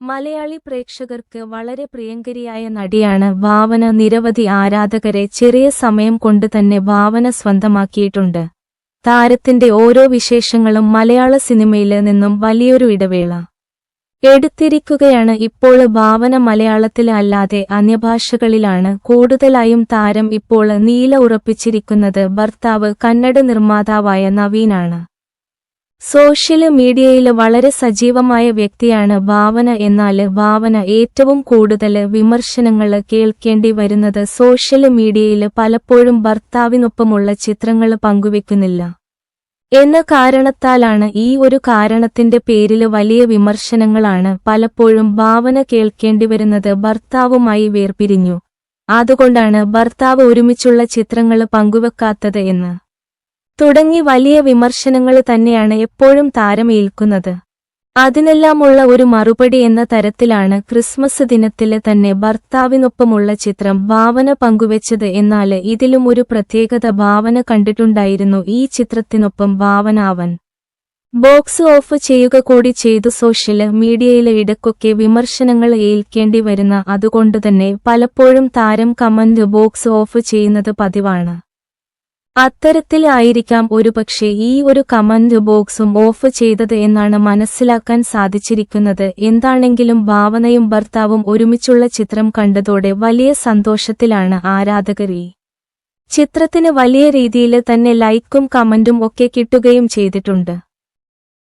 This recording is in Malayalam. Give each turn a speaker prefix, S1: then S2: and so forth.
S1: മലയാളി പ്രേക്ഷകർക്ക് വളരെ പ്രിയങ്കരിയായ നടിയാണ് ഭാവന. നിരവധി ആരാധകരെ ചെറിയ സമയം കൊണ്ട് തന്നെ ഭാവന സ്വന്തമാക്കിയിട്ടുണ്ട്. താരത്തിന്റെ ഓരോ വിശേഷങ്ങളും മലയാള സിനിമയിൽ നിന്നും വലിയൊരു ഇടവേള. എടുത്തിരിക്കുകയാണ് ഇപ്പോൾ ഭാവന മലയാളത്തിലല്ലാതെ അന്യഭാഷകളിലാണ്. കൂടുതലായും താരം ഇപ്പോൾ നീല ഉറപ്പിച്ചിരിക്കുന്നത് ഭർത്താവ് കന്നഡ നിർമ്മാതാവായ നവീനാണ്. സോഷ്യൽ മീഡിയയിൽ വളരെ സജീവമായ വ്യക്തിയാണ് ഭാവന എന്നാൽ ഭാവന ഏറ്റവും കൂടുതൽ വിമർശനങ്ങൾ കേൾക്കേണ്ടി വരുന്നത് സോഷ്യൽ മീഡിയയിൽ പലപ്പോഴും ഭർത്താവിനൊപ്പമുള്ള ചിത്രങ്ങൾ പങ്കുവെക്കുന്നില്ല. എന്ന കാരണത്താലാണ് ഈ ഒരു കാരണത്തിന്റെ പേരിൽ വലിയ വിമർശനങ്ങളാണ് പലപ്പോഴും ഭാവന കേൾക്കേണ്ടിവരുന്നത് ഭർത്താവുമായി വേർപിരിഞ്ഞു. അതുകൊണ്ടാണ് ഭർത്താവ് ഒരുമിച്ചുള്ള ചിത്രങ്ങൾ പങ്കുവെക്കാത്തത് എന്ന്. തുടങ്ങി വലിയ വിമർശനങ്ങൾ തന്നെയാണ് എപ്പോഴും താരമേൽക്കുന്നത്. അതിനെല്ലാമുള്ള ഒരു മറുപടി എന്ന തരത്തിലാണ് ക്രിസ്മസ് ദിനത്തിൽ തന്നെ ഭർത്താവിനൊപ്പമുള്ള ചിത്രം ഭാവന പങ്കുവെച്ചത് എന്നാൽ ഇതിലും ഒരു പ്രത്യേകത ഭാവന കണ്ടിട്ടുണ്ടായിരുന്നു ഈ ചിത്രത്തിനൊപ്പം ഭാവനാവൻ ബോക്സ് ഓഫ് ചെയ്യുക കൂടി ചെയ്തു സോഷ്യൽ മീഡിയയിലെ ഇടക്കൊക്കെ വിമർശനങ്ങൾ ഏൽക്കേണ്ടി വരുന്ന അതുകൊണ്ടുതന്നെ പലപ്പോഴും താരം കമന്റ് ബോക്സ് ഓഫ് ചെയ്യുന്നത് പതിവാണ്. അത്തരത്തിലായിരിക്കാം ഒരുപക്ഷെ ഈ ഒരു കമന്റ് ബോക്സും ഓഫ് ചെയ്തത് എന്നാണ് മനസ്സിലാക്കാൻ സാധിച്ചിരിക്കുന്നത്. എന്താണെങ്കിലും ഭാവനയും ഭർത്താവും ഒരുമിച്ചുള്ള ചിത്രം കണ്ടതോടെ വലിയ സന്തോഷത്തിലാണ് ആരാധകർ. ഈ ചിത്രത്തിന് വലിയ രീതിയിൽ തന്നെ ലൈക്കും കമന്റും ഒക്കെ കിട്ടുകയും ചെയ്തിട്ടുണ്ട്.